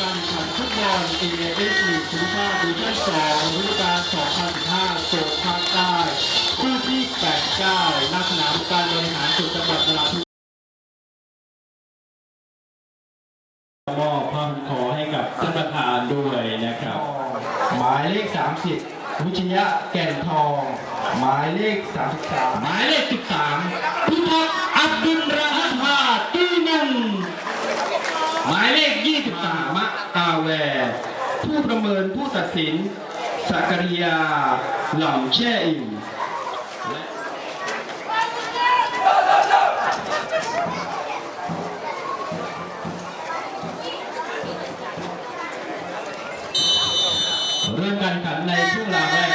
การแข่งขันฟุตบอลเอเอฟลีกภูมิภาคดิวิชั่น2ฤดูกาล2015โซนภาคใต้คู่ที่ 89ณสนามการบริหารส่วนจังหวัดนราธิวาสมอบความขอให้กับท่านประธานด้วยนะครับ หมายเลข 30 วิชยะแก่นทอง หมายเลข 33 หมายเลข 13พิทักษ์อับดุลราฮัตฮาตีนึ่ง หมายเลข 23มะตาแว ผู้ประเมินผู้ตัดสินสักริยาหล่ำแช่อิ่มเริ่มการขันในช่วงเวลาแรก